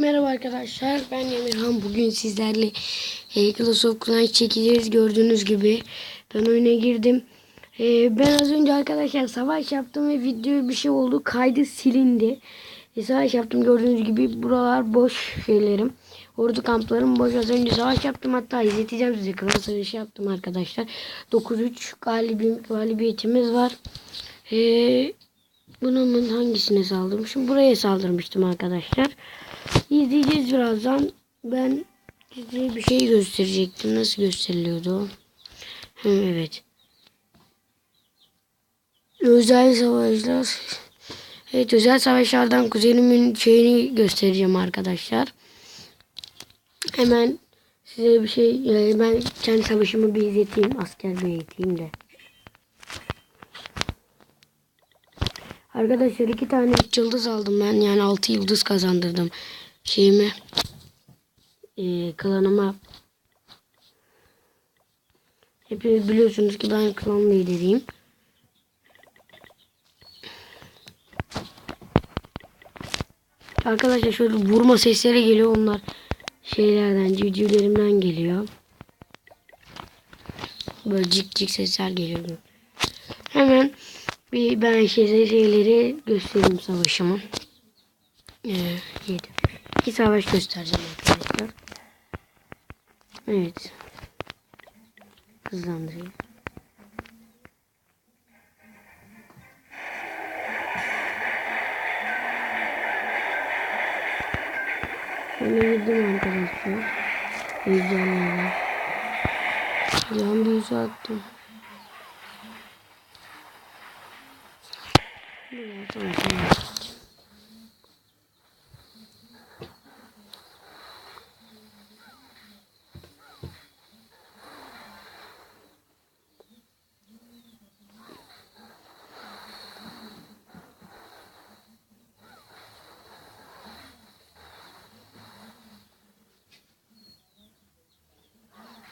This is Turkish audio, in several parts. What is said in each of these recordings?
Merhaba arkadaşlar ben Emirhan. Bugün sizlerle e, Clash of Clans çekeceğiz gördüğünüz gibi. Ben oyuna girdim. E, ben az önce arkadaşlar savaş yaptım ve video bir şey oldu kaydı silindi. E, savaş yaptım gördüğünüz gibi buralar boş şeylerim. Ordu kamplarım boş. Az önce savaş yaptım hatta izleteceğim size. Klan savaşı yaptım arkadaşlar. 9-3 galibim, galibiyetimiz var. Eee bunun hangisine saldırmışım? Buraya saldırmıştım arkadaşlar. İzleyeceğiz birazdan. Ben size bir şey gösterecektim. Nasıl gösteriliyordu? Hı, evet. Özel savaşlar. Evet özel savaşlardan kuzenimin şeyini göstereceğim arkadaşlar. Hemen size bir şey yani ben kendi savaşımı bir izleteyim. Asker bir eğiteyim de. Arkadaşlar iki tane yıldız aldım ben. Yani altı yıldız kazandırdım. Şeyime. E, klanıma. Hepiniz biliyorsunuz ki ben klan lideriyim. Arkadaşlar şöyle vurma sesleri geliyor. Onlar şeylerden, civcivlerimden geliyor. Böyle cik cik sesler geliyor. Hemen bir ben size şeyleri göstereyim savaşımı. Ee, yedi. İki savaş göstereceğim arkadaşlar. Evet. Hızlandırayım. Şöyle girdim arkadaşlar. Heyecanla. Can büyüsü attım. Biraz sonra sana geçeceğim.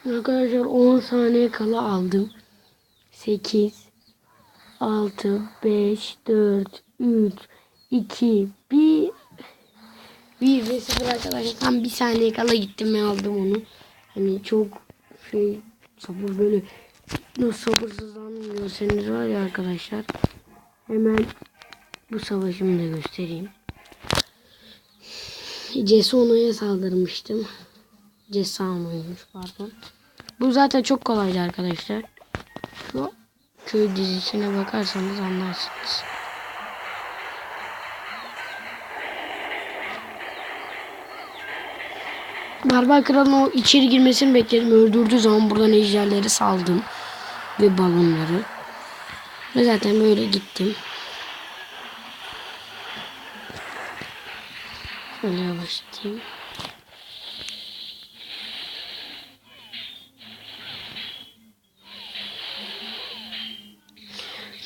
Arkadaşlar 10 saniye kala aldım. 8 6 5 4 3 2 1 1 ve 0 arkadaşlar tam bir saniye kala gittim ve aldım onu. Hani çok şey sabır böyle nasıl sabırsızlandım görseniz var ya arkadaşlar. Hemen bu savaşımı da göstereyim. Cesona'ya saldırmıştım. Cesano'ymuş pardon. Bu zaten çok kolaydı arkadaşlar. Şu köy dizisine bakarsanız anlarsınız. Barbar Kral'ın o içeri girmesini bekledim. Öldürdüğü zaman buradan ejderleri saldım. Ve balonları. Ve zaten böyle gittim. Şöyle yavaşlatayım.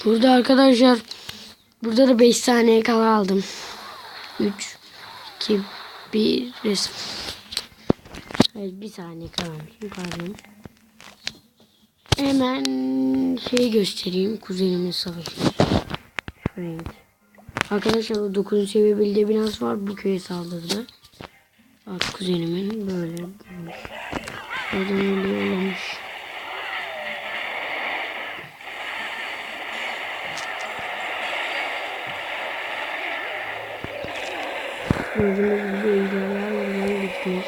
Burada arkadaşlar burada da 5 saniye kala aldım. 3 2 1 resim. Evet bir saniye kalmışım pardon. Hemen şey göstereyim kuzenimin savaşı. Evet. Arkadaşlar o 9. seviye bildiği binası var bu köye saldırdı. Bak kuzenimin böyle olmuş. Oradan öyle olmuş. Gördüğünüz gibi ejderler buradan gitmiş.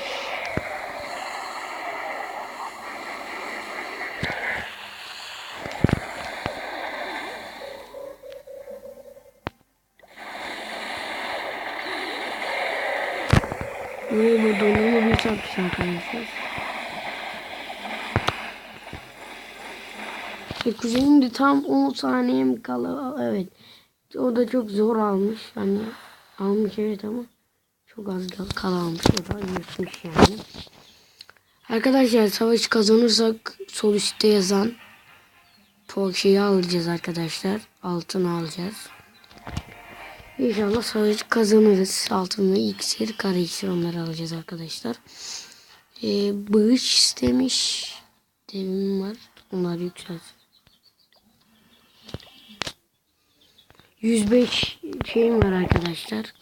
Buraya bu arkadaşlar. E, kuzenim de tam 10 saniyem kala. Evet. O da çok zor almış. Hani almış evet ama çok az kala almış. O da yırtmış yani. Arkadaşlar savaşı kazanırsak sol üstte yazan şeyi alacağız arkadaşlar. Altın alacağız. İnşallah savaşı kazanırız. Altın ve iksir, kara iksir onları alacağız arkadaşlar. Ee, bağış istemiş. Devim var. Onlar yükselsin. 105 şeyim var arkadaşlar.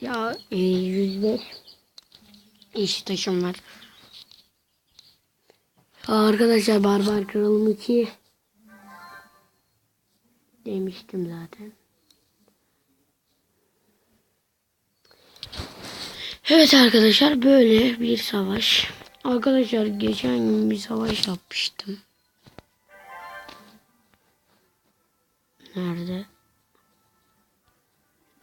Ya e, 105 iş taşım var. Arkadaşlar Barbar Kralım 2 demiştim zaten. Evet arkadaşlar böyle bir savaş. Arkadaşlar geçen gün bir savaş yapmıştım. Nerede?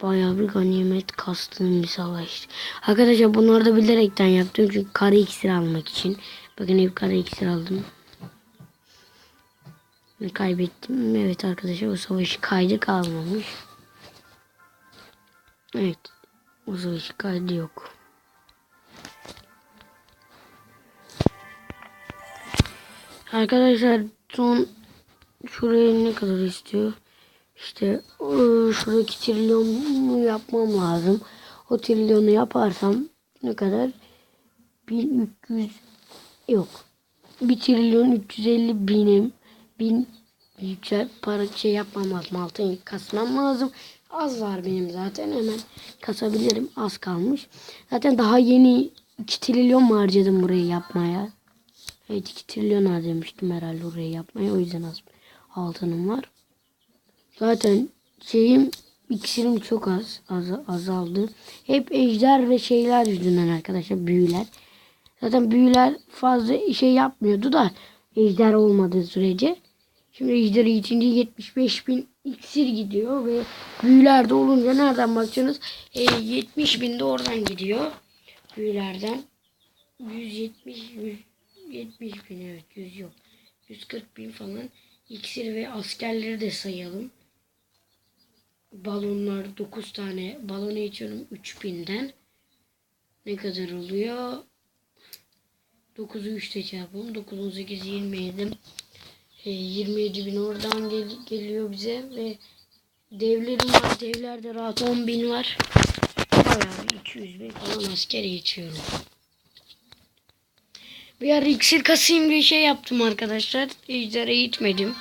Bayağı bir ganimet kastığım bir savaş. Arkadaşlar bunları da bilerekten yaptım. Çünkü kare iksir almak için. Bakın hep kare iksir aldım. Kaybettim. Evet arkadaşlar o savaşı kaydı kalmamış. Evet. Savaşı kaydı yok. Arkadaşlar son şuraya ne kadar istiyor? İşte ıı, şuradaki trilyonu yapmam lazım. O trilyonu yaparsam ne kadar? 1300 yok. 1 trilyon 350 binim bin yüksel para şey yapmam lazım. Altın kasmam lazım. Az var benim zaten hemen kasabilirim. Az kalmış. Zaten daha yeni 2 trilyon mu harcadım burayı yapmaya? Evet 2 trilyon harcamıştım herhalde orayı yapmaya. O yüzden az altınım var. Zaten şeyim iksirim çok az, az azaldı. Hep ejder ve şeyler yüzünden arkadaşlar büyüler. Zaten büyüler fazla şey yapmıyordu da ejder olmadığı sürece. Şimdi ejder içince 75 bin iksir gidiyor ve büyüler de olunca nereden bakacaksınız? E, 70 bin de oradan gidiyor. Büyülerden. 170 170 bin evet 100 yok. 140 bin falan iksir ve askerleri de sayalım balonlar 9 tane balonu içiyorum 3000'den. Ne kadar oluyor? 9'u 3'te çarpalım. 9, 18, 27. E, 27 bin oradan gel geliyor bize ve devlerim var. Devlerde rahat 10 bin var. Bayağı 200 bin falan asker geçiyorum. Bir ara iksir kasayım bir şey yaptım arkadaşlar. Ejder'e gitmedim.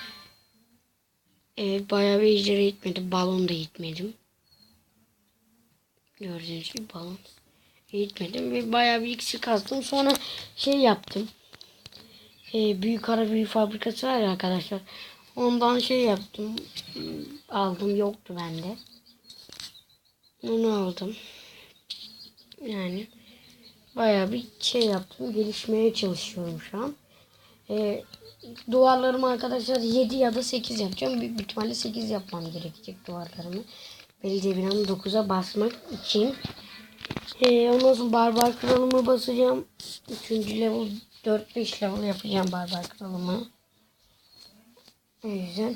Evet bayağı bir ejdere gitmedim. Balon da gitmedim. Gördüğünüz gibi balon gitmedim ve bayağı bir iksir kastım. Sonra şey yaptım. Ee, büyük ara büyük fabrikası var ya arkadaşlar. Ondan şey yaptım. Aldım yoktu bende. Onu aldım. Yani bayağı bir şey yaptım. Gelişmeye çalışıyorum şu an. Ee, duvarlarımı arkadaşlar 7 ya da 8 yapacağım. Büyük ihtimalle 8 yapmam gerekecek duvarlarımı. Belediye binanın 9'a basmak için. Ee, ondan sonra barbar kralımı basacağım. 3. level 4-5 level yapacağım barbar kralımı. O yüzden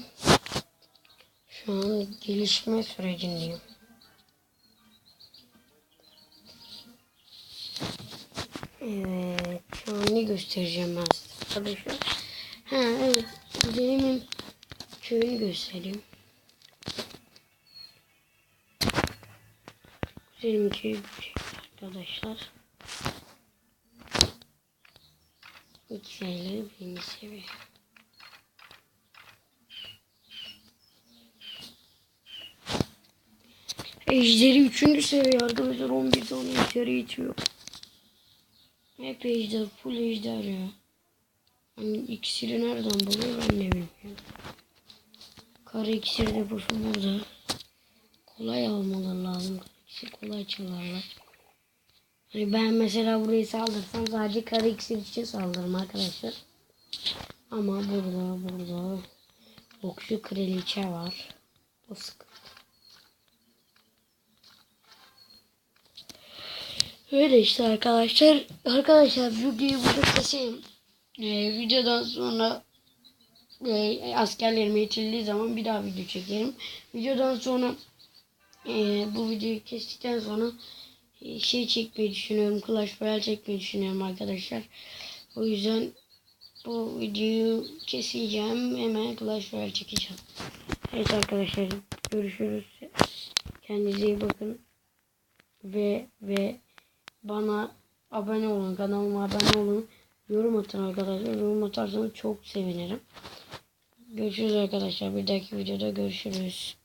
şu an gelişme sürecindeyim. Evet. Şu an ne göstereceğim ben size arkadaşlar. Ha evet. Kuzenimin köyünü göstereyim. Kuzenim köyü arkadaşlar. İki seneleri birinci seviye. Ejderi üçüncü seviye arkadaşlar 11 tane ejderi yetiyor. Hep ejder, full ejder ya. Hani iksiri nereden buluyor ben ne bilmiyorum. Kara iksir deposu burada. Kolay almaları lazım. İksir kolay çalarlar. Hani ben mesela burayı saldırsam sadece kara iksir için saldırırım arkadaşlar. Ama burada burada okçu kraliçe var. O sıkıntı. Öyle işte arkadaşlar. Arkadaşlar videoyu burada keseyim. Ee, videodan sonra e, askerlerime yetirildiği zaman bir daha video çekerim. Videodan sonra e, bu videoyu kestikten sonra şey çekmeyi düşünüyorum. Clash Royale çekmeyi düşünüyorum arkadaşlar. O yüzden bu videoyu keseceğim. Hemen Clash Royale çekeceğim. Evet arkadaşlar görüşürüz. Kendinize iyi bakın. Ve ve bana abone olun. Kanalıma abone olun. Yorum atın arkadaşlar. Yorum atarsanız çok sevinirim. Görüşürüz arkadaşlar. Bir dahaki videoda görüşürüz.